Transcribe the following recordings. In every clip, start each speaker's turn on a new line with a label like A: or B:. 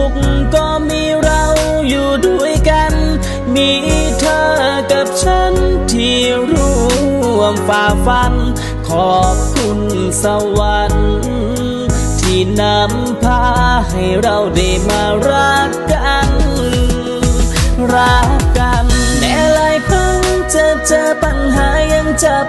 A: ุขก็มีเราอยู่ด้วยกัน มีเธอกับฉันที่ร่วมฝ่าฟัน ขอบคุณสวรรค์ที่นำพาให้เราได้มารักกัน รักกันแม้ลายพังจะเจอปัญหายังจับ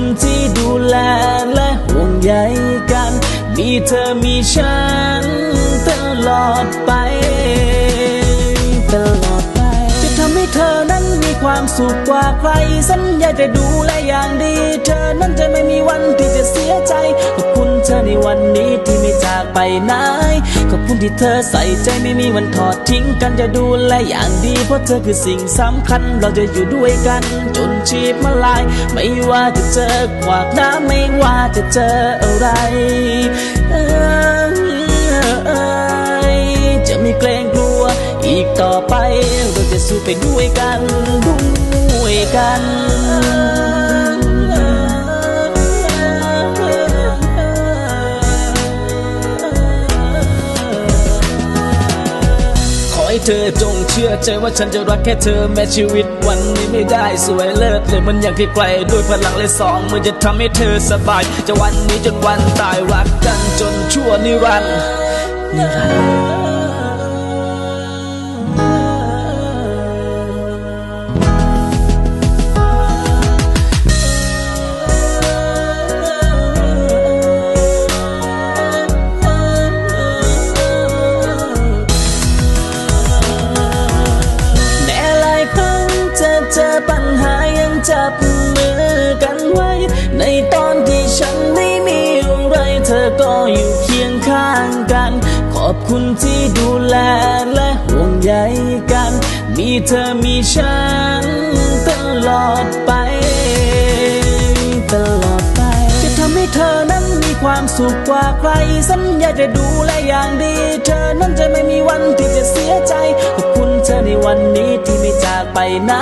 A: คุณที่ดูแลและห่วงใยกัน มีเธอมีฉันตลอดไป ตลอดไป จะทำให้เธอนั้นมีความสุขกว่าใคร สัญญาจะดูแลอย่างดี เธอนั้นจะไม่มีวันที่จะเสียใจขอบคุณเธอในวันนี้ ไปไหนขอบคุณที่เธอใส่ใจไม่มีวันถอดทิ้งกันจะดูแลอย่างดี เพราะเธอคือสิ่งสำคัญ เราจะอยู่ด้วยกัน จนชีพมาลาย ไม่ว่าจะเจอขวากน้ำไม่ว่าจะเจออะไรจะไม่เกรงกลัว อีกต่อไป เราจะสู้ไปด้วยกันด้วยกัน เธอจงเชื่อใจว่าฉันจะรักแค่เธอแม้ชีวิตวันนี้ไม่ได้สวยเลิศเลยมันอย่างที่ไกลด้วยพลังเลยสองมือจะทำให้เธอสบาย จะวันนี้จนวันตายรักกันจนชั่วนิรันดร์นิรันดร์ ก็อยู่เคียงข้างกัน ขอบคุณที่ดูแลและห่วงใยกัน มีเธอมีฉันตลอดไป ตลอดไป จะทำให้เธอนั้นมีความสุขกว่าใคร สัญญาจะดูแลอย่างดี เธอนั้นจะไม่มีวันที่จะเสียใจขอบคุณ ธอในวันนี้ที่ไม่จากไปไหน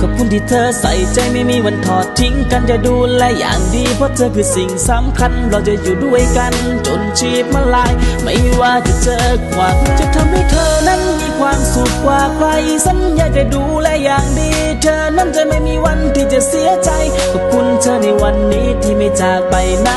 A: ขอบคุณที่เธอใส่ใจไม่มีวันถอดทิ้งกันจะดูแลอย่างดีเพราะเธอคือสิ่งสำคัญ เราจะอยู่ด้วยกันจนชีพมาลาย ไม่ว่าจะเจอขวากจะทำให้เธอนั้นมีความสุขกว่าใครสัญญาจะดูแลอย่างดี เธอนั้นจะไม่มีวันที่จะเสียใจขอบคุณ เธอในวันนี้ที่ไม่จากไปไหน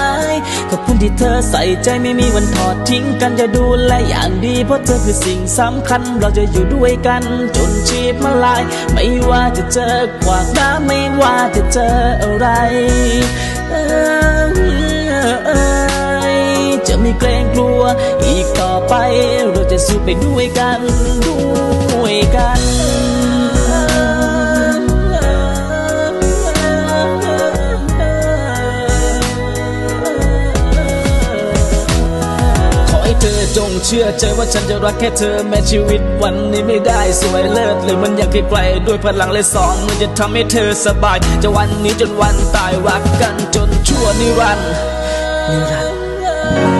A: ขอบคุณที่เธอใส่ใจไม่มีวันถอดทิ้งกันจะดูแลอย่างดีเพราะเธอคือสิ่งสำคัญ เราจะอยู่ด้วยกันจนชีพมาลาย ไม่ว่าจะเจอขวากน้ำไม่ว่าจะเจออะไรจะไม่เกรงกลัวอีกต่อไป เราจะสู้ไปด้วยกันด้วย จงเชื่อใจว่าฉันจะรักแค่เธอแม้ชีวิตวันนี้ไม่ได้สวยเลิศเลยมันอยากไกลๆด้วยพลังเลยสองมือจะทำให้เธอสบาย จะวันนี้จนวันตายรักกันจนชั่วนิรันดร์นิรันดร์